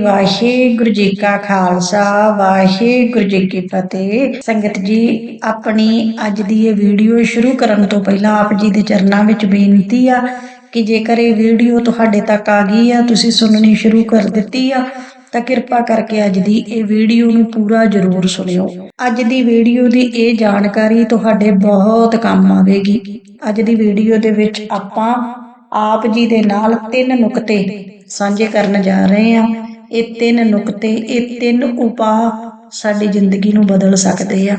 ਵਾਹਿਗੁਰੂ ਜੀ ਕਾ ਖਾਲਸਾ, ਵਾਹਿਗੁਰੂ ਜੀ ਕੀ ਫਤਿਹ। ਸੰਗਤ ਜੀ, ਆਪਣੀ ਅੱਜ ਦੀ ਇਹ ਵੀਡੀਓ ਸ਼ੁਰੂ ਕਰਨ ਤੋਂ ਪਹਿਲਾਂ ਆਪ ਜੀ ਦੇ ਚਰਨਾਂ ਵਿੱਚ ਬੇਨਤੀ ਆ ਕਿ ਜੇਕਰ ਇਹ ਵੀਡੀਓ ਤੁਹਾਡੇ ਤੱਕ ਆ ਗਈ ਆ, ਤੁਸੀਂ ਸੁਣਨੀ ਸ਼ੁਰੂ ਕਰ ਦਿੱਤੀ ਆ, ਤਾਂ ਕਿਰਪਾ ਕਰਕੇ ਅੱਜ ਦੀ ਇਹ ਵੀਡੀਓ ਨੂੰ ਪੂਰਾ ਜ਼ਰੂਰ ਸੁਣਿਓ। ਅੱਜ ਦੀ ਵੀਡੀਓ ਦੀ ਇਹ ਜਾਣਕਾਰੀ ਤੁਹਾਡੇ ਬਹੁਤ ਕੰਮ ਆਵੇਗੀ। ਅੱਜ ਦੀ ਵੀਡੀਓ ਦੇ ਵਿੱਚ ਆਪਾਂ ਆਪ ਜੀ ਦੇ ਨਾਲ ਤਿੰਨ ਨੁਕਤੇ ਸਾਂਝੇ ਕਰਨ ਜਾ ਰਹੇ ਹਾਂ ਇਹ ਤਿੰਨ ਨੁਕਤੇ, ਇਹ ਤਿੰਨ ਉਪਾਅ ਸਾਡੀ ਜ਼ਿੰਦਗੀ ਨੂੰ ਬਦਲ ਸਕਦੇ ਆ।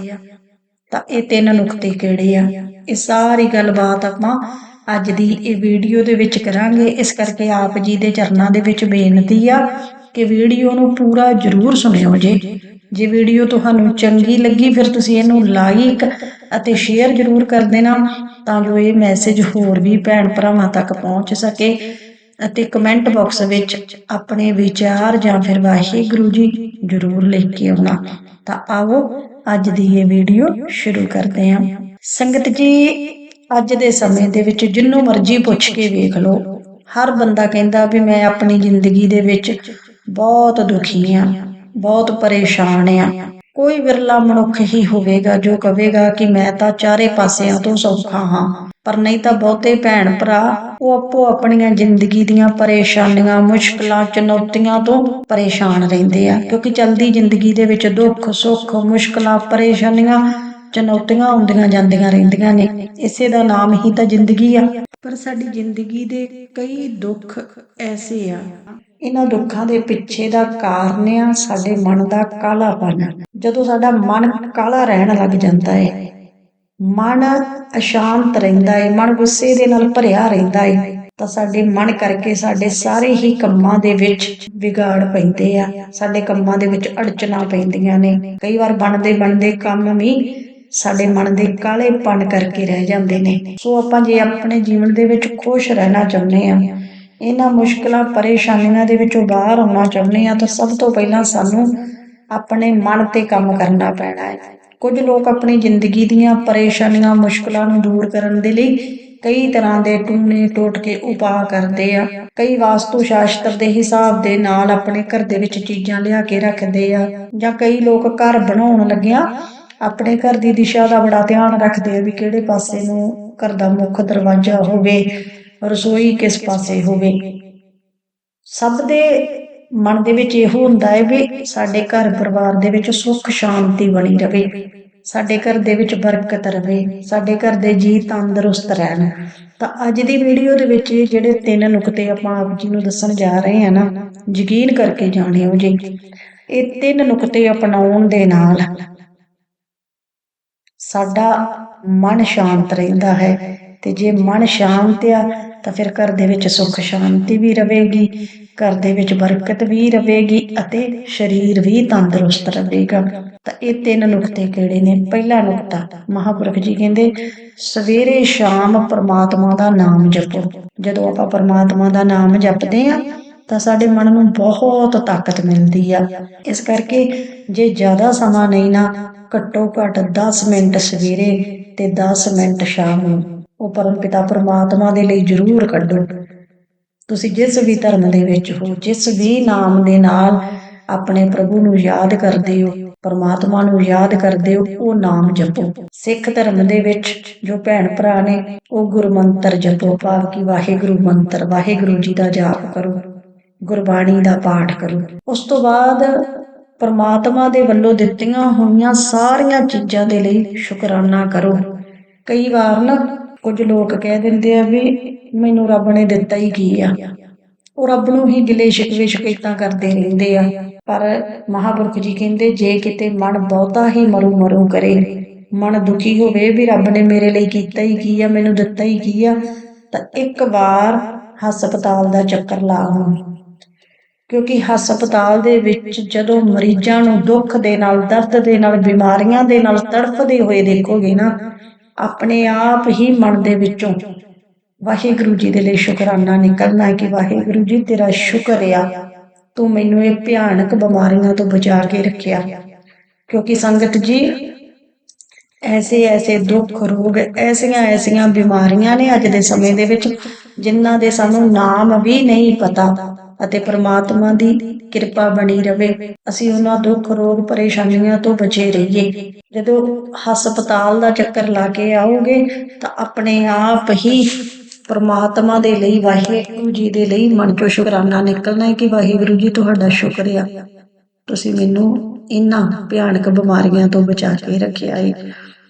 ਤਾਂ ਇਹ ਤਿੰਨ ਨੁਕਤੇ ਕਿਹੜੇ ਆ? ਇਹ ਸਾਰੀ ਗੱਲਬਾਤ ਆਪਾਂ ਅੱਜ ਦੀ ਇਹ ਵੀਡੀਓ ਦੇ ਵਿੱਚ ਕਰਾਂਗੇ। ਇਸ ਕਰਕੇ ਆਪ ਜੀ ਦੇ ਚਰਨਾਂ ਦੇ ਵਿੱਚ ਬੇਨਤੀ ਆ ਕਿ ਵੀਡੀਓ ਨੂੰ ਪੂਰਾ ਜ਼ਰੂਰ ਸੁਣਿਓ ਜੇ। ਜੇ ਵੀਡੀਓ ਤੁਹਾਨੂੰ ਚੰਗੀ ਲੱਗੀ, ਫਿਰ ਤੁਸੀਂ ਇਹਨੂੰ ਲਾਈਕ ਅਤੇ ਸ਼ੇਅਰ ਜ਼ਰੂਰ ਕਰ ਦੇਣਾ ਤਾਂ ਜੋ ਇਹ ਮੈਸੇਜ ਹੋਰ ਵੀ ਭੈਣ ਭਰਾਵਾਂ ਤੱਕ ਪਹੁੰਚ ਸਕੇ। ਅਤੇ ਕਮੈਂਟ ਬਾਕਸ ਵਿੱਚ ਆਪਣੇ ਵਿਚਾਰ ਜਾਂ ਫਿਰ ਵਾਹਿਗੁਰੂ ਜੀ ਜ਼ਰੂਰ ਲਿਖ ਕੇ ਆਉਣਾ। ਤਾਂ ਆਓ ਅੱਜ ਦੀ ਇਹ ਵੀਡੀਓ ਸ਼ੁਰੂ ਕਰਦੇ ਹਾਂ। ਸੰਗਤ ਜੀ, ਅੱਜ ਦੇ ਸਮੇਂ ਦੇ ਵਿੱਚ ਜਿੰਨੂੰ ਮਰਜ਼ੀ ਪੁੱਛ ਕੇ ਵੇਖ ਲਓ। ਹਰ ਬੰਦਾ ਕਹਿੰਦਾ ਵੀ ਮੈਂ ਆਪਣੀ ਜ਼ਿੰਦਗੀ ਦੇ ਵਿੱਚ ਬਹੁਤ ਦੁਖੀ ਆ, ਬਹੁਤ ਪਰੇਸ਼ਾਨ ਆ। ਕੋਈ ਵਿਰਲਾ ਮਨੁੱਖ ਹੀ ਹੋਵੇਗਾ ਜੋ ਕਹੇਗਾ ਕਿ ਮੈਂ ਤਾਂ ਚਾਰੇ ਪਾਸਿਆਂ ਤੋਂ ਸੌਖਾ ਹਾਂ। ਪਰ ਨਹੀਂ ਤਾਂ ਬਹੁਤੇ ਭੈਣ ਭਰਾ, ਉਹ ਆਪੋ ਆਪਣੀਆਂ ਜ਼ਿੰਦਗੀ ਦੀਆਂ ਪਰੇਸ਼ਾਨੀਆਂ, ਮੁਸ਼ਕਲਾਂ, ਚੁਣੌਤੀਆਂ ਤੋਂ ਪਰੇਸ਼ਾਨ ਰਹਿੰਦੇ ਆ। ਕਿਉਂਕਿ ਚਲਦੀ ਜ਼ਿੰਦਗੀ ਦੇ ਵਿੱਚ ਦੁੱਖ, ਸੁੱਖ, ਮੁਸ਼ਕਲਾਂ, ਪਰੇਸ਼ਾਨੀਆਂ, ਚੁਣੌਤੀਆਂ ਆਉਂਦੀਆਂ ਜਾਂਦੀਆਂ ਰਹਿੰਦੀਆਂ ਨੇ। ਇਸੇ ਦਾ ਨਾਮ ਹੀ ਤਾਂ ਜ਼ਿੰਦਗੀ ਆ। ਪਰ ਸਾਡੀ ਜ਼ਿੰਦਗੀ ਦੇ ਕਈ ਦੁੱਖ ਐਸੇ ਆ। ਇਹਨਾਂ ਦੁੱਖਾਂ ਦੇ ਪਿੱਛੇ ਦਾ ਕਾਰਨ ਆ, ਸਾਡੇ ਮਨ ਦਾ ਕਾਲਾਪਨ। ਜਦੋਂ ਸਾਡਾ ਮਨ ਕਾਲਾ ਰਹਿਣ ਲੱਗ ਜਾਂਦਾ ਹੈ ਮਨ ਅਸ਼ਾਂਤ ਰਹਿੰਦਾ ਹੈ ਮਨ ਗੁੱਸੇ ਦੇ ਨਾਲ ਭਰਿਆ ਰਹਿੰਦਾ ਹੈ ਤਾਂ ਸਾਡੇ ਮਨ ਕਰਕੇ ਸਾਡੇ ਸਾਰੇ ਹੀ ਕੰਮਾਂ ਦੇ ਵਿੱਚ ਵਿਗਾੜ ਪੈਂਦੇ ਆ। ਸਾਡੇ ਕੰਮਾਂ ਦੇ ਵਿੱਚ ਅੜਚਣਾ ਪੈਂਦੀਆਂ ਨੇ। ਕਈ ਵਾਰ ਬਣਦੇ ਬਣਦੇ ਕੰਮ ਵੀ ਸਾਡੇ ਮਨ ਦੇ ਕਾਲੇਪਨ ਕਰਕੇ ਰਹਿ ਜਾਂਦੇ ਨੇ। ਸੋ ਆਪਾਂ ਜੇ ਆਪਣੇ ਜੀਵਨ ਦੇ ਵਿੱਚ ਖੁਸ਼ ਰਹਿਣਾ ਚਾਹੁੰਦੇ ਆ, ਇਹਨਾਂ ਮੁਸ਼ਕਲਾਂ, ਪਰੇਸ਼ਾਨੀਆਂ ਦੇ ਵਿੱਚੋਂ ਬਾਹਰ ਆਉਣਾ ਚਾਹੁੰਦੇ ਆ, ਤਾਂ ਸਭ ਤੋਂ ਪਹਿਲਾਂ ਸਾਨੂੰ ਆਪਣੇ ਮਨ ਤੇ ਕੰਮ ਕਰਨਾ ਪੈਣਾ ਹੈ ਕੁਝ ਲੋਕ ਆਪਣੀ ਜ਼ਿੰਦਗੀ ਦੀਆਂ ਪਰੇਸ਼ਾਨੀਆਂ, ਮੁਸ਼ਕਲਾਂ ਨੂੰ ਦੂਰ ਕਰਨ ਦੇ ਲਈ ਕਈ ਤਰ੍ਹਾਂ ਦੇ ਟੂਣੇ ਟੋਟਕੇ ਉਪਾਅ ਕਰਦੇ ਆ। ਕਈ ਵਾਸਤੂ ਸ਼ਾਸਤਰ ਦੇ ਹਿਸਾਬ ਦੇ ਨਾਲ ਆਪਣੇ ਘਰ ਦੇ ਵਿੱਚ ਚੀਜ਼ਾਂ ਲਿਆ ਕੇ ਰੱਖਦੇ ਆ ਜਾਂ ਕਈ ਲੋਕ ਘਰ ਬਣਾਉਣ ਲੱਗਿਆ ਆਪਣੇ ਘਰ ਦੀ ਦਿਸ਼ਾ ਦਾ ਬੜਾ ਧਿਆਨ ਰੱਖਦੇ ਆ ਵੀ ਕਿਹੜੇ ਪਾਸੇ ਨੂੰ ਘਰ ਦਾ ਮੁੱਖ ਦਰਵਾਜ਼ਾ ਹੋਵੇ, ਰਸੋਈ ਕਿਸ ਪਾਸੇ ਹੋਵੇ। ਸਭ ਦੇ ਮਨ ਦੇ ਵਿੱਚ ਇਹੋ ਹੁੰਦਾ ਹੈ ਵੀ ਸਾਡੇ ਘਰ ਪਰਿਵਾਰ ਦੇ ਵਿੱਚ ਸੁੱਖ, ਸ਼ਾਂਤੀ ਬਣੀ ਰਵੇ ਸਾਡੇ ਘਰ ਦੇ ਵਿੱਚ ਬਰਕਤ ਰਵੇ ਸਾਡੇ ਘਰ ਦੇ ਜੀ ਤੰਦਰੁਸਤ ਰਹਿਣ। ਤਾਂ ਅੱਜ ਦੀ ਵੀਡੀਓ ਦੇ ਵਿੱਚ ਜਿਹੜੇ ਤਿੰਨ ਨੁਕਤੇ ਆਪਾਂ ਆਪ ਜੀ ਨੂੰ ਦੱਸਣ ਜਾ ਰਹੇ ਹਾਂ ਨਾ, ਯਕੀਨ ਕਰਕੇ ਜਾਣਿਓ ਜੀ। ਇਹ ਤਿੰਨ ਨੁਕਤੇ ਅਪਣਾਉਣ ਦੇ ਨਾਲ ਸਾਡਾ ਮਨ ਸ਼ਾਂਤ ਰਹਿੰਦਾ ਹੈ। ਤੇ ਜੇ ਮਨ ਸ਼ਾਂਤ ਆ, ਤਾਂ ਫਿਰ ਘਰ ਦੇ ਵਿੱਚ ਸੁੱਖ, ਸ਼ਾਂਤੀ ਵੀ ਰਹੇਗੀ। ਘਰ ਦੇ ਵਿੱਚ ਬਰਕਤ ਵੀ ਰਹੇਗੀ ਅਤੇ ਸਰੀਰ ਵੀ ਤੰਦਰੁਸਤ ਰਹੇਗਾ। ਤਾਂ ਇਹ ਤਿੰਨ ਨੁਕਤੇ ਕਿਹੜੇ ਨੇ? ਪਹਿਲਾ ਨੁਕਤਾ, ਮਹਾਪੁਰਖ ਜੀ ਕਹਿੰਦੇ, ਸਵੇਰੇ ਸ਼ਾਮ ਪਰਮਾਤਮਾ ਦਾ ਨਾਮ ਜਪੋ। ਜਦੋਂ ਆਪਾਂ ਪ੍ਰਮਾਤਮਾ ਦਾ ਨਾਮ ਜਪਦੇ ਆ ਤਾਂ ਸਾਡੇ ਮਨ ਨੂੰ ਬਹੁਤ ਤਾਕਤ ਮਿਲਦੀ ਆ। ਇਸ ਕਰਕੇ ਜੇ ਜ਼ਿਆਦਾ ਸਮਾਂ ਨਹੀਂ ਨਾ, ਘੱਟੋ ਘੱਟ 10 ਮਿੰਟ ਸਵੇਰੇ ਤੇ 10 ਮਿੰਟ ਸ਼ਾਮ ਨੂੰ ਉਹ ਪਰਮ ਪਿਤਾ ਪਰਮਾਤਮਾ ਦੇ ਲਈ ਜ਼ਰੂਰ ਕੱਢੋ। ਤੁਸੀਂ ਜਿਸ ਵੀ ਧਰਮ ਦੇ ਵਿੱਚ ਹੋ, ਜਿਸ ਵੀ ਨਾਮ ਦੇ ਨਾਲ ਆਪਣੇ ਪ੍ਰਭੂ ਨੂੰ ਯਾਦ ਕਰਦੇ ਹੋ, ਪਰਮਾਤਮਾ ਨੂੰ ਯਾਦ ਕਰਦੇ ਹੋ, ਉਹ ਨਾਮ ਜਪੋ। ਸਿੱਖ ਧਰਮ ਦੇ ਵਿੱਚ ਜੋ ਭੈਣ ਭਰਾ ਨੇ, ਉਹ ਗੁਰਮੰਤਰ ਜਪੋ, ਭਾਵ ਕਿ ਵਾਹਿਗੁਰੂ ਮੰਤਰ, ਵਾਹਿਗੁਰੂ ਜੀ ਦਾ ਜਾਪ ਕਰੋ, ਗੁਰਬਾਣੀ ਦਾ ਪਾਠ ਕਰੋ। ਉਸ ਤੋਂ ਬਾਅਦ ਪਰਮਾਤਮਾ ਦੇ ਵੱਲੋਂ ਦਿੱਤੀਆਂ ਹੋਈਆਂ ਸਾਰੀਆਂ ਚੀਜ਼ਾਂ ਦੇ ਲਈ ਸ਼ੁਕਰਾਨਾ ਕਰੋ। ਕਈ ਵਾਰ ਨਾ ਕੁਝ ਲੋਕ ਕਹਿ ਦਿੰਦੇ ਆ ਵੀ ਮੈਨੂੰ ਰੱਬ ਨੇ ਦਿੱਤਾ ਹੀ ਕੀ ਆ। ਉਹ ਰੱਬ ਨੂੰ ਹੀ ਗਿਲੇ ਸ਼ਿਕਵੇ ਸ਼ਿਕਾਇਤਾਂ ਕਰਦੇ ਰਹਿੰਦੇ ਆ। ਪਰ ਮਹਾਪੁਰਖ ਜੀ ਕਹਿੰਦੇ, ਜੇ ਕਿਤੇ ਮਨ ਬਹੁਤਾ ਹੀ ਮਰੂ ਮਰੂ ਕਰੇ, ਮਨ ਦੁਖੀ ਹੋਵੇ ਵੀ ਰੱਬ ਨੇ ਮੇਰੇ ਲਈ ਕੀਤਾ ਹੀ ਕੀ ਆ, ਮੈਨੂੰ ਦਿੱਤਾ ਹੀ ਕੀ ਆ, ਤਾਂ ਇੱਕ ਵਾਰ ਹਸਪਤਾਲ ਦਾ ਚੱਕਰ ਲਾ ਆਉਂ ਕਿਉਂਕਿ ਹਸਪਤਾਲ ਦੇ ਵਿੱਚ ਜਦੋਂ ਮਰੀਜ਼ਾਂ ਨੂੰ ਦੁੱਖ ਦੇ ਨਾਲ, ਦਰਦ ਦੇ ਨਾਲ, ਬਿਮਾਰੀਆਂ ਦੇ ਨਾਲ ਤੜਫਦੇ ਹੋਏ ਦੇਖੋਗੇ ਨਾ ਆਪਣੇ ਆਪ ਹੀ ਮਨ ਦੇ ਵਿੱਚੋਂ। ਵਾਹਿਗੁਰੂ ਜੀ ਦੇ ਲਈ ਸ਼ੁਕਰਾਨਾ ਨਿਕਲਣਾ ਕਿ ਵਾਹਿਗੁਰੂ ਜੀ, ਤੇਰਾ ਸ਼ੁਕਰ ਆ। ਤੂੰ ਮੈਨੂੰ ਇਹ ਭਿਆਨਕ ਬਿਮਾਰੀਆਂ ਤੋਂ ਬਚਾ ਕੇ ਰੱਖਿਆ। ਕਿਉਂਕਿ ਸੰਗਤ ਜੀ, ਐਸੇ ਐਸੇ ਦੁੱਖ, ਰੋਗ, ਐਸੀਆਂ ਐਸੀਆਂ ਬਿਮਾਰੀਆਂ ਨੇ ਅੱਜ ਦੇ ਸਮੇਂ ਦੇ ਵਿੱਚ, ਜਿਨ੍ਹਾਂ ਦੇ ਸਾਨੂੰ ਨਾਮ ਵੀ ਨਹੀਂ ਪਤਾ। ਅਤੇ ਪ੍ਰਮਾਤਮਾ ਦੀ ਕਿਰਪਾ ਬਣੀ ਰਵੇ। ਅਸੀਂ ਉਹਨਾਂ ਦੁੱਖ, ਰੋਗ, ਪਰੇਸ਼ਾਨੀਆਂ ਤੋਂ ਬਚੇ ਰਹੀਏ। ਜਦੋਂ ਹਸਪਤਾਲ ਦਾ ਚੱਕਰ ਲਾ ਕੇ ਆਓਗੇ, ਤਾਂ ਆਪਣੇ ਆਪ ਹੀ ਪਰਮਾਤਮਾ ਦੇ ਲਈ, ਵਾਹਿਗੁਰੂ ਜੀ ਦੇ ਲਈ ਮਨ ਚੋਂ ਸ਼ੁਕਰਾਨਾ ਨਿਕਲਣਾ ਹੈ ਕਿ ਵਾਹਿਗੁਰੂ ਜੀ ਤੁਹਾਡਾ ਸ਼ੁਕਰ ਆ ਤੁਸੀਂ ਮੈਨੂੰ ਇਹਨਾਂ ਭਿਆਨਕ ਬਿਮਾਰੀਆਂ ਤੋਂ ਬਚਾ ਕੇ ਰੱਖਿਆ ਏ।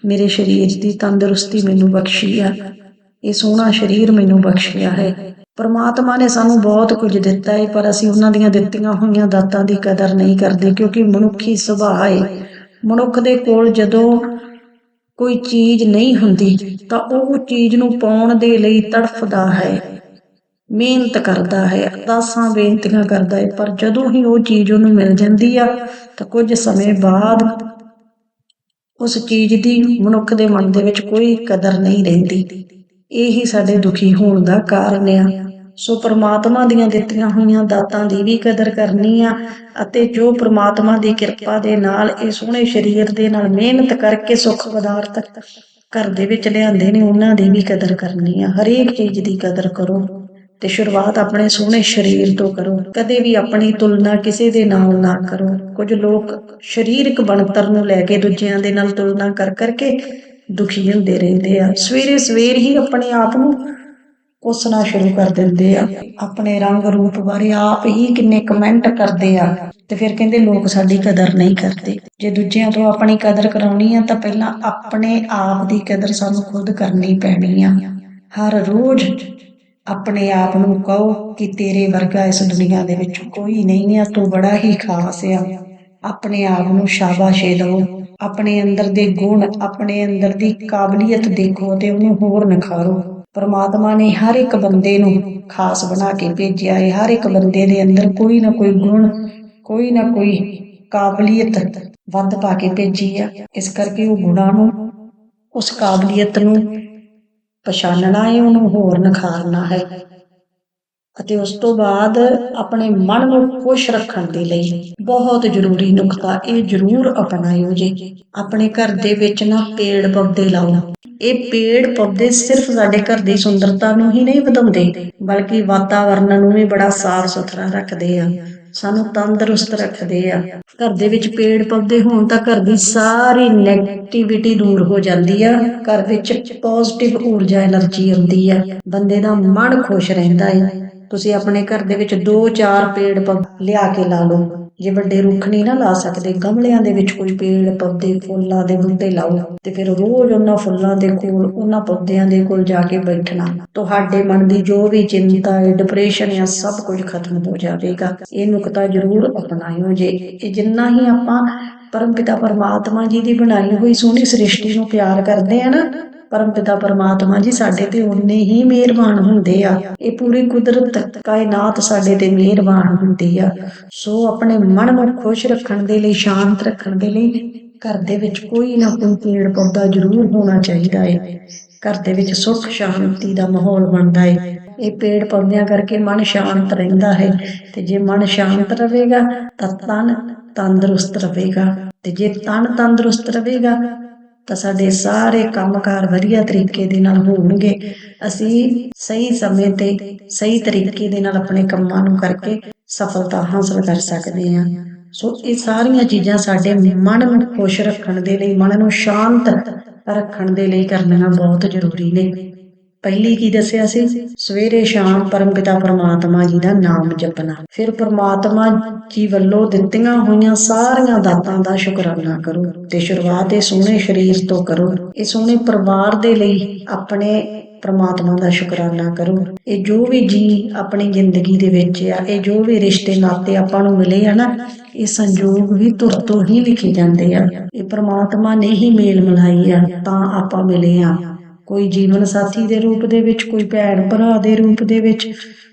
ਮੇਰੇ ਸਰੀਰ ਦੀ ਤੰਦਰੁਸਤੀ ਮੈਨੂੰ ਬਖਸ਼ੀ ਆ। ਇਹ ਸੋਹਣਾ ਸਰੀਰ ਮੈਨੂੰ ਬਖਸ਼ਿਆ ਹੈ। ਪਰਮਾਤਮਾ ਨੇ ਸਾਨੂੰ ਬਹੁਤ ਕੁਝ ਦਿੱਤਾ ਹੈ ਪਰ ਅਸੀਂ ਉਹਨਾਂ ਦੀਆਂ ਦਿੱਤੀਆਂ ਹੋਈਆਂ ਦਾਤਾਂ ਦੀ ਕਦਰ ਨਹੀਂ ਕਰਦੇ, ਕਿਉਂਕਿ ਮਨੁੱਖੀ ਸੁਭਾਅ ਹੈ ਮਨੁੱਖ ਦੇ ਕੋਲ ਜਦੋਂ ਕੋਈ ਚੀਜ਼ ਨਹੀਂ ਹੁੰਦੀ, ਤਾਂ ਉਹ ਚੀਜ਼ ਨੂੰ ਪਾਉਣ ਦੇ ਲਈ ਤੜਫਦਾ ਹੈ, ਮਿਹਨਤ ਕਰਦਾ ਹੈ, ਅਰਦਾਸਾਂ, ਬੇਨਤੀਆਂ ਕਰਦਾ ਹੈ। ਪਰ ਜਦੋਂ ਹੀ ਉਹ ਚੀਜ਼ ਉਹਨੂੰ ਮਿਲ ਜਾਂਦੀ ਆ, ਤਾਂ ਕੁਝ ਸਮੇਂ ਬਾਅਦ ਉਸ ਚੀਜ਼ ਦੀ ਮਨੁੱਖ ਦੇ ਮਨ ਦੇ ਵਿੱਚ ਕੋਈ ਕਦਰ ਨਹੀਂ ਰਹਿੰਦੀ। ਇਹ ਹੀ ਸਾਡੇ ਦੁਖੀ ਹੋਣ ਦਾ ਕਾਰਨ ਆ। ਸੋ ਪ੍ਰਮਾਤਮਾ ਦੀਆਂ ਦਿੱਤੀਆਂ ਹੋਈਆਂ ਦਾਤਾਂ ਦੀ ਵੀ ਕਦਰ ਕਰਨੀ ਆ ਅਤੇ ਜੋ ਪ੍ਰਮਾਤਮਾ ਦੀ ਕਿਰਪਾ ਦੇ ਨਾਲ ਇਹ ਸੋਹਣੇ ਸਰੀਰ ਦੇ ਨਾਲ ਮਿਹਨਤ ਕਰਕੇ ਸੁੱਖ ਪਦਾਰਥ ਘਰ ਦੇ ਵਿੱਚ ਲਿਆਂਦੇ ਨੇ, ਉਹਨਾਂ ਦੀ ਵੀ ਕਦਰ ਕਰਨੀ ਆ। ਹਰੇਕ ਚੀਜ਼ ਦੀ ਕਦਰ ਕਰੋ ਤੇ ਸ਼ੁਰੂਆਤ ਆਪਣੇ ਸੋਹਣੇ ਸਰੀਰ ਤੋਂ ਕਰੋ। ਕਦੇ ਵੀ ਆਪਣੀ ਤੁਲਨਾ ਕਿਸੇ ਦੇ ਨਾਲ ਨਾ ਕਰੋ। ਕੁਝ ਲੋਕ ਸਰੀਰਕ ਬਣਤਰ ਨੂੰ ਲੈ ਕੇ ਦੂਜਿਆਂ ਦੇ ਨਾਲ ਤੁਲਨਾ ਕਰ ਕਰਕੇ ਦੁਖੀ ਹੁੰਦੇ ਰਹਿੰਦੇ ਆ। ਸਵੇਰੇ ਸਵੇਰ ਹੀ ਆਪਣੇ ਆਪ ਨੂੰ ਕੋਸਣਾ ਸ਼ੁਰੂ ਕਰ ਦਿੰਦੇ ਆ। ਆਪਣੇ ਰੰਗ ਰੂਪ ਬਾਰੇ ਆਪ ਹੀ ਕਿੰਨੇ ਕਮੈਂਟ ਕਰਦੇ ਆ। ਤੇ ਫਿਰ ਕਹਿੰਦੇ ਲੋਕ ਸਾਡੀ ਕਦਰ ਨਹੀਂ ਕਰਦੇ। ਜੇ ਦੂਜਿਆਂ ਤੋਂ ਆਪਣੀ ਕਦਰ ਕਰਾਉਣੀ ਆ ਤਾਂ ਪਹਿਲਾਂ ਆਪਣੇ ਆਪ ਦੀ ਕਦਰ ਸਾਨੂੰ ਖੁਦ ਕਰਨੀ ਪੈਣੀ ਆ। ਹਰ ਰੋਜ਼ ਆਪਣੇ ਆਪ ਨੂੰ ਕਹੋ ਕਿ ਤੇਰੇ ਵਰਗਾ ਇਸ ਦੁਨੀਆ ਦੇ ਵਿੱਚ ਕੋਈ ਨਹੀਂ ਆ, ਤੂੰ ਬੜਾ ਹੀ ਖਾਸ ਆ। ਆਪਣੇ ਆਪ ਨੂੰ ਸ਼ਾਬਾਸ਼ੇ ਦਿਓ। ਆਪਣੇ ਅੰਦਰ ਦੇ ਗੁਣ, ਆਪਣੇ ਅੰਦਰ ਦੀ ਕਾਬਲੀਅਤ ਦੇਖੋ ਤੇ ਉਹਨੂੰ ਹੋਰ ਨਿਖਾਰੋ। ਪਰਮਾਤਮਾ ਨੇ ਹਰ ਇੱਕ ਬੰਦੇ ਨੂੰ ਖਾਸ ਬਣਾ ਕੇ ਭੇਜਿਆ ਹੈ ਹਰ ਇੱਕ ਬੰਦੇ ਦੇ ਅੰਦਰ ਕੋਈ ਨਾ ਕੋਈ ਗੁਣ, ਕੋਈ ਨਾ ਕੋਈ ਕਾਬਲੀਅਤ ਵੱਧ ਪਾ ਕੇ ਭੇਜੀ ਆ। ਇਸ ਕਰਕੇ ਉਹ ਗੁਣਾਂ ਨੂੰ, ਉਸ ਕਾਬਲੀਅਤ ਨੂੰ ਪਛਾਣਨਾ ਹੈ ਉਹਨੂੰ ਹੋਰ ਨਿਖਾਰਨਾ ਹੈ। ਅਤੇ ਉਸ ਤੋਂ ਬਾਅਦ ਆਪਣੇ ਮਨ ਨੂੰ ਖੁਸ਼ ਰੱਖਣ ਦੇ ਲਈ ਬਹੁਤ ਜ਼ਰੂਰੀ ਨੁਕਤਾ ਇਹ ਜ਼ਰੂਰ ਅਪਣਾਇਓ ਜੀ। ਆਪਣੇ ਘਰ ਦੇ ਵਿੱਚ ਨਾ ਪੇੜ ਪੌਦੇ ਲਾਓ। ਇਹ ਪੇੜ ਪੌਦੇ ਸਿਰਫ ਸਾਡੇ ਘਰ ਦੀ ਸੁੰਦਰਤਾ ਨੂੰ ਹੀ ਨਹੀਂ ਵਧਾਉਂਦੇ, ਬਲਕਿ ਵਾਤਾਵਰਨ ਨੂੰ ਵੀ ਬੜਾ ਸਾਫ਼ ਸੁਥਰਾ ਰੱਖਦੇ ਆ। ਸਾਨੂੰ ਤੰਦਰੁਸਤ ਰੱਖਦੇ ਆ। ਘਰ ਦੇ ਵਿੱਚ ਪੇੜ ਪੌਦੇ ਹੋਣ ਤਾਂ ਘਰ ਦੀ ਸਾਰੀ ਨੈਗੇਟਿਵਿਟੀ ਦੂਰ ਹੋ ਜਾਂਦੀ ਆ। ਘਰ ਵਿੱਚ ਪੋਜ਼ਿਟਿਵ ਊਰਜਾ એનર્ਜੀ ਆਉਂਦੀ ਆ। ਬੰਦੇ ਦਾ ਮਨ ਖੁਸ਼ ਰਹਿੰਦਾ ਹੈ ਤੁਸੀਂ ਆਪਣੇ ਘਰ ਦੇ ਵਿੱਚ 2-4 ਪੇੜ ਲਿਆ ਕੇ ਲਾ ਲਓ। ਜੇ ਵੱਡੇ ਰੁੱਖ ਨਹੀਂ ਨਾ ਲਾ ਸਕਦੇ, ਗਮਲਿਆਂ ਦੇ ਵਿੱਚ ਕੋਈ ਪੇੜ, ਪੌਦੇ, ਫੁੱਲਾਂ ਦੇ ਬੂਟੇ ਲਾਓ ਤੇ ਫਿਰ ਰੋਜ਼ ਉਹਨਾਂ ਫੁੱਲਾਂ ਦੇ ਕੋਲ, ਉਹਨਾਂ ਪੌਦਿਆਂ ਦੇ ਕੋਲ ਜਾ ਕੇ ਬੈਠਣਾ। ਤੁਹਾਡੇ ਮਨ ਦੀ ਜੋ ਵੀ ਚਿੰਤਾ ਹੈ ਡਿਪਰੈਸ਼ਨ ਹੈ ਸਭ ਕੁਝ ਖਤਮ ਹੋ ਜਾਵੇਗਾ। ਇਹ ਨੁਕਤਾ ਜ਼ਰੂਰ ਅਪਣਾਇਓ ਜੇ। ਇਹ ਜਿੰਨਾ ਹੀ ਆਪਾਂ ਪਰਮਪਿਤਾ ਪਰਮਾਤਮਾ ਜੀ ਦੀ ਬਣਾਈ ਹੋਈ ਸੋਹਣੀ ਸ੍ਰਿਸ਼ਟੀ ਨੂੰ ਪਿਆਰ ਕਰਦੇ ਆ ਨਾ ਪਰਮ ਪਿਤਾ ਪਰਮਾਤਮਾ ਜੀ ਸਾਡੇ ਤੇ ਉਨੇ ਹੀ ਮਿਹਰਬਾਨ ਹੁੰਦੇ ਆ। ਇਹ ਪੂਰੀ ਕੁਦਰਤ ਕਾਇਨਾਤ ਸਾਡੇ ਤੇ ਮਿਹਰਬਾਨ ਹੁੰਦੀ ਆ। ਸੋ ਆਪਣੇ ਮਨ ਨੂੰ ਖੁਸ਼ ਰੱਖਣ ਦੇ ਲਈ, ਸ਼ਾਂਤ ਰੱਖਣ ਦੇ ਲਈ ਘਰ ਦੇ ਵਿੱਚ ਕੋਈ ਨਾ ਕੋਈ ਪੇੜ ਪੌਦਾ ਜ਼ਰੂਰ ਹੋਣਾ ਚਾਹੀਦਾ ਹੈ ਘਰ ਦੇ ਵਿੱਚ ਸੁੱਖ ਸ਼ਾਂਤੀ ਦਾ ਮਾਹੌਲ ਬਣਦਾ ਹੈ ਇਹ ਪੇੜ ਪੌਦਿਆਂ ਕਰਕੇ ਮਨ ਸ਼ਾਂਤ ਰਹਿੰਦਾ ਹੈ ਤੇ ਜੇ ਮਨ ਸ਼ਾਂਤ ਰਹੇਗਾ ਤਾਂ ਤਨ ਤੰਦਰੁਸਤ ਰਹੇਗਾ ਤੇ ਜੇ ਤਨ ਤੰਦਰੁਸਤ ਰਹੇਗਾ ਤਾਂ ਸਾਡੇ ਸਾਰੇ ਕੰਮਕਾਰ ਵਧੀਆ ਤਰੀਕੇ ਦੇ ਨਾਲ ਹੋਣਗੇ। ਅਸੀਂ ਸਹੀ ਸਮੇਂ ਤੇ, ਸਹੀ ਤਰੀਕੇ ਦੇ ਨਾਲ ਆਪਣੇ ਕੰਮਾਂ ਨੂੰ ਕਰਕੇ ਸਫਲਤਾ ਹਾਸਲ ਕਰ ਸਕਦੇ ਹਾਂ। ਸੋ ਇਹ ਸਾਰੀਆਂ ਚੀਜ਼ਾਂ ਸਾਡੇ ਮਨ ਨੂੰ ਖੁਸ਼ ਰੱਖਣ ਦੇ ਲਈ, ਮਨ ਨੂੰ ਸ਼ਾਂਤ ਰੱਖਣ ਦੇ ਲਈ ਕਰਨੀਆਂ ਬਹੁਤ ਜ਼ਰੂਰੀ ਨੇ। ਪਹਿਲੀ ਕੀ ਦੱਸਿਆ ਸੀ? ਸਵੇਰੇ ਸ਼ਾਮ ਪਰਮ ਪਿਤਾ ਪਰਮਾਤਮਾ ਜੀ ਦਾ ਨਾਮ ਜਪਣਾ। ਫਿਰ ਪਰਮਾਤਮਾ ਜੀ ਵੱਲੋਂ ਦਿੱਤੀਆਂ ਹੋਈਆਂ ਸਾਰੀਆਂ ਦਾਤਾਂ ਦਾ ਸ਼ੁਕਰਾਨਾ ਕਰੋ ਤੇ ਸ਼ੁਰੂਆਤ ਇਹ ਸੋਹਣੇ ਸਰੀਰ ਤੋਂ ਕਰੋ। ਇਹ ਸੋਹਣੇ ਪਰਿਵਾਰ ਦੇ ਲਈ ਆਪਣੇ ਪਰਮਾਤਮਾ ਦਾ ਸ਼ੁਕਰਾਨਾ ਕਰੋ। ਇਹ ਜੋ ਵੀ ਜੀ ਆਪਣੀ ਜ਼ਿੰਦਗੀ ਦੇ ਵਿੱਚ ਆ, ਇਹ ਜੋ ਵੀ ਰਿਸ਼ਤੇ ਨਾਤੇ ਆਪਾਂ ਨੂੰ ਮਿਲੇ ਆ ਨਾ, ਇਹ ਸੰਜੋਗ ਵੀ ਤੁਰ ਤੋਂ ਹੀ ਲਿਖੇ ਜਾਂਦੇ ਆ। ਇਹ ਪਰਮਾਤਮਾ ਨੇ ਹੀ ਮੇਲ ਮਿਲਾਈ ਆ, ਤਾਂ ਆਪਾਂ ਮਿਲੇ ਆ। ਕੋਈ ਜੀਵਨ ਸਾਥੀ ਦੇ ਰੂਪ ਦੇ ਵਿੱਚ, ਕੋਈ ਭੈਣ ਭਰਾ ਦੇ ਰੂਪ ਦੇ ਵਿੱਚ,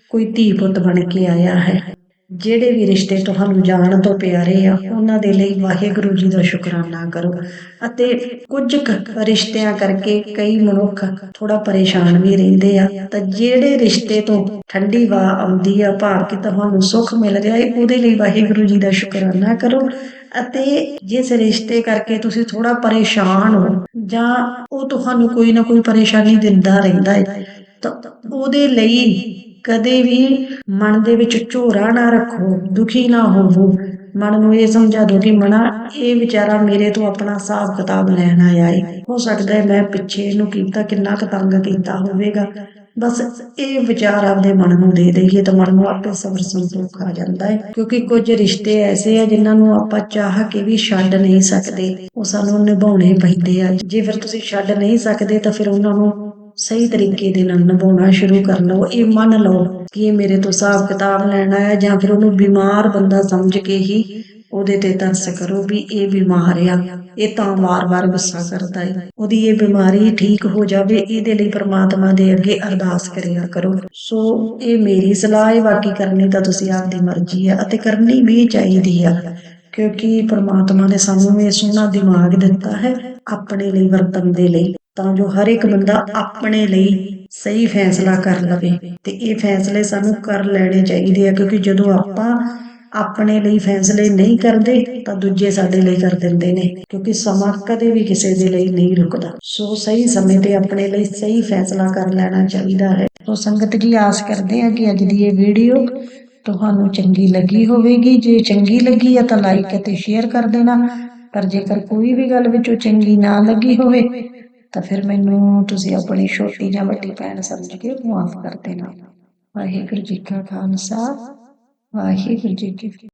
ਕੋਈ ਧੀ ਪੁੱਤ ਬਣ ਕੇ ਆਇਆ ਹੈ। ਜਿਹੜੇ ਵੀ ਰਿਸ਼ਤੇ ਤੁਹਾਨੂੰ ਜਾਣ ਤੋਂ ਪਿਆਰੇ ਆ, ਉਹਨਾਂ ਦੇ ਲਈ ਵਾਹਿਗੁਰੂ ਜੀ ਦਾ ਸ਼ੁਕਰਾਨਾ ਕਰੋ। ਅਤੇ ਕੁਝ ਰਿਸ਼ਤਿਆਂ ਕਰਕੇ ਕਈ ਮਨੁੱਖ ਥੋੜਾ ਪਰੇਸ਼ਾਨ ਵੀ ਰਹਿੰਦੇ ਆ। ਤਾਂ ਜਿਹੜੇ ਰਿਸ਼ਤੇ ਤੋਂ ਠੰਡੀ ਵਾ ਆਉਂਦੀ ਆ, ਭਾਵ ਕਿ ਤੁਹਾਨੂੰ ਸੁੱਖ ਮਿਲ ਰਿਹਾ ਹੈ ਉਹਦੇ ਲਈ ਵਾਹਿਗੁਰੂ ਜੀ ਦਾ ਸ਼ੁਕਰਾਨਾ ਕਰੋ। ਅਤੇ ਜਿਸ ਰਿਸ਼ਤੇ ਕਰਕੇ ਤੁਸੀਂ ਥੋੜਾ ਪਰੇਸ਼ਾਨ ਹੋ, ਜਾਂ ਉਹ ਤੁਹਾਨੂੰ ਕੋਈ ਨਾ ਕੋਈ ਪਰੇਸ਼ਾਨੀ ਦਿੰਦਾ ਰਹਿੰਦਾ ਹੈ ਤਾਂ ਉਹਦੇ ਲਈ ਕਦੇ ਵੀ ਮਨ ਦੇ ਵਿੱਚ ਝੋਰਾ ਨਾ ਰੱਖੋ, ਦੁਖੀ ਨਾ ਹੋਵੋ। ਮਨ ਨੂੰ ਇਹ ਸਮਝਾ ਦਿਓ ਕਿ ਮਨਾ, ਇਹ ਵਿਚਾਰਾ ਮੇਰੇ ਤੋਂ ਆਪਣਾ ਹਿਸਾਬ ਕਿਤਾਬ ਲੈਣ ਆਇਆ ਏ। ਹੋ ਸਕਦਾ ਹੈ ਮੈਂ ਪਿੱਛੇ ਇਹਨੂੰ ਕੀਤਾ, ਕਿੰਨਾ ਕੁ ਤੰਗ ਕੀਤਾ ਹੋਵੇਗਾ। ਬਸ ਇਹ ਵਿਚਾਰ ਆਪਦੇ ਮਨ ਨੂੰ ਦੇ ਦੇਈਏ ਤਾਂ ਮਨ ਨੂੰ ਆਪੇ ਸਬਰ ਸੰਤੋਖ ਆ ਜਾਂਦਾ ਹੈ ਕਿਉਂਕਿ ਕੁਝ ਰਿਸ਼ਤੇ ਐਸੇ ਆ ਜਿਨ੍ਹਾਂ ਨੂੰ ਆਪਾਂ ਚਾਹ ਕੇ ਵੀ ਛੱਡ ਨਹੀਂ ਸਕਦੇ, ਉਹ ਸਾਨੂੰ ਨਿਭਾਉਣੇ ਪੈਂਦੇ ਆ। ਜੇ ਫਿਰ ਤੁਸੀਂ ਛੱਡ ਨਹੀਂ ਸਕਦੇ ਤਾਂ ਫਿਰ ਉਹਨਾਂ ਨੂੰ ਸਹੀ ਤਰੀਕੇ ਦੇ ਨਾਲ ਨਿਭਾਉਣਾ ਸ਼ੁਰੂ ਕਰ ਲਓ, ਇਹ ਮੰਨ ਲਓ ਕਿ ਇਹ ਮੇਰੇ ਤੋਂ ਹਿਸਾਬ ਕਿਤਾਬ ਲੈਣਾ ਆਇਆ ਜਾਂ ਫਿਰ ਉਹਨੂੰ ਬਿਮਾਰ ਬੰਦਾ ਸਮਝ ਕੇ ਹੀ ਉਹਦੇ ਤੇ ਤਰਸ ਕਰੋ ਵੀ ਇਹ ਬਿਮਾਰ ਆ, ਇਹ ਤਾਂ ਵਾਰ-ਵਾਰ ਗੁੱਸਾ ਕਰਦਾ ਹੈ ਉਹਦੀ ਇਹ ਬਿਮਾਰੀ ਠੀਕ ਹੋ ਜਾਵੇ, ਇਹਦੇ ਲਈ ਪ੍ਰਮਾਤਮਾ ਦੇ ਅੱਗੇ ਅਰਦਾਸ ਕਰਿਆ ਕਰੋ। ਸੋ ਇਹ ਮੇਰੀ ਸਲਾਹ ਹੈ ਬਾਕੀ ਕਰਨੀ ਤਾਂ ਤੁਸੀਂ ਆਪਦੀ ਮਰਜ਼ੀ ਹੈ ਅਤੇ ਕਰਨੀ ਵੀ ਚਾਹੀਦੀ ਆ, ਕਿਉਂਕਿ ਪ੍ਰਮਾਤਮਾ ਨੇ ਸਾਨੂੰ ਇਹ ਸੋਹਣਾ ਦਿਮਾਗ ਦਿੱਤਾ ਹੈ ਆਪਣੇ ਲਈ ਵਰਤਣ ਦੇ ਲਈ, ਤਾਂ ਜੋ ਹਰ ਇੱਕ ਬੰਦਾ ਆਪਣੇ ਲਈ ਸਹੀ ਫੈਸਲਾ ਕਰ ਲਵੇ। ਤੇ ਇਹ ਫੈਸਲੇ ਸਾਨੂੰ ਕਰ ਲੈਣੇ ਚਾਹੀਦੇ ਆ, ਕਿਉਂਕਿ ਜਦੋਂ ਆਪਾਂ ਆਪਣੇ ਲਈ ਫੈਸਲੇ ਨਹੀਂ ਕਰਦੇ, ਤਾਂ ਦੂਜੇ ਸਾਡੇ ਲਈ ਕਰ ਦਿੰਦੇ ਨੇ, ਕਿਉਂਕਿ ਸਮਾਂ ਕਦੇ ਵੀ ਕਿਸੇ ਦੇ ਲਈ ਨਹੀਂ ਰੁਕਦਾ। ਸੋ ਸਹੀ ਸਮੇਂ ਤੇ ਆਪਣੇ ਲਈ ਸਹੀ ਫੈਸਲਾ ਕਰ ਲੈਣਾ ਚਾਹੀਦਾ ਹੈ। ਸੋ ਸੰਗਤ ਜੀ, ਆਸ ਕਰਦੇ ਆ ਕਿ ਅੱਜ ਦੀ ਇਹ ਵੀਡੀਓ ਤੁਹਾਨੂੰ ਚੰਗੀ ਲੱਗੀ ਹੋਵੇਗੀ। ਜੇ ਚੰਗੀ ਲੱਗੀ ਆ, ਤਾਂ ਲਾਈਕ ਅਤੇ ਸ਼ੇਅਰ ਕਰ ਦੇਣਾ। ਪਰ ਜੇਕਰ ਕੋਈ ਵੀ ਗੱਲ ਵਿੱਚੋਂ ਚੰਗੀ ਨਾ ਲੱਗੀ ਹੋਵੇ, ਤਾਂ ਫਿਰ ਮੈਨੂੰ ਤੁਸੀਂ ਆਪਣੀ ਛੋਟੀ ਜਾਂ ਵੱਡੀ ਭੈਣ ਸਮਝ ਕੇ ਮਾਫ ਕਰ ਦੇਣਾ। ਵਾਹਿਗੁਰੂ ਜੀ ਕਾ ਖਾਲਸਾ, ਵਾਹਿਗੁਰੂ ਜੀ ਕੀ